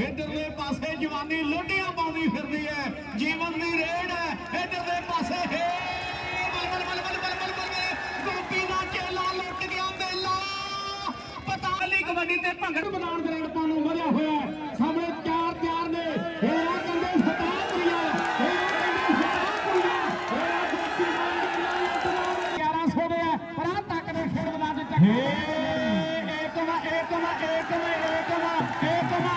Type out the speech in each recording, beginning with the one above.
ਇਧਰਲੇ ਪਾਸੇ ਜਵਾਨੀ ਲੋਟੀਆਂ ਪਾਉਂਦੀ ਫਿਰਦੀ ਹੈ ਜੀਵਨ ਦੀ ਰੇਡ ਹੈ ਇਧਰਲੇ ਪਾਸੇ ਹੈ ਬਲ ਬਲ ਬਲ ਬਲ ਬਲ ਬਲ ਬਲ ਗੋਪੀ ਦਾ ਚੇਲਾ ਲੁੱਟ ਗਿਆ ਮੇਲਾ ਪਤਾ ਨਹੀਂ ਕਬੱਡੀ ਤੇ ਭੰਗੜ ਮੈਦਾਨ ਗ੍ਰੈਂਡ ਪਾਉਣ ਨੂੰ ਵਧਿਆ ਹੋਇਆ। ਸਾਹਮਣੇ ਚਾਰ ਚਾਰ ਨੇ। ਇਹ ਆ ਕਹਿੰਦੇ ਸਤਾਪੁਰੀਆ ਇਹ ਆ ਕਹਿੰਦੇ ਸਤਾਪੁਰੀਆ ਇਹ ਆ ਗੋਪੀ ਦਾ 1100 ਦੇ ਪਰ ਆ ਤੱਕ ਦੇ ਖੇਡ ਮੈਦਾਨ ਚ ਚੱਕ ਏਕਮਾ ਏਕਮਾ ਏਕਮਾ ਏਕਮਾ ਏਕਮਾ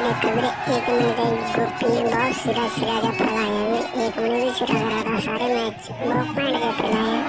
ਪਾਸੇ हाँ मैच देख कर एक मिनट गोपी ने बहुत सिरा सिरा जब फैलाया भी एक मिनट भी सिरा करा था सारे मैच बहुत पॉइंट के फैलाया बड़ी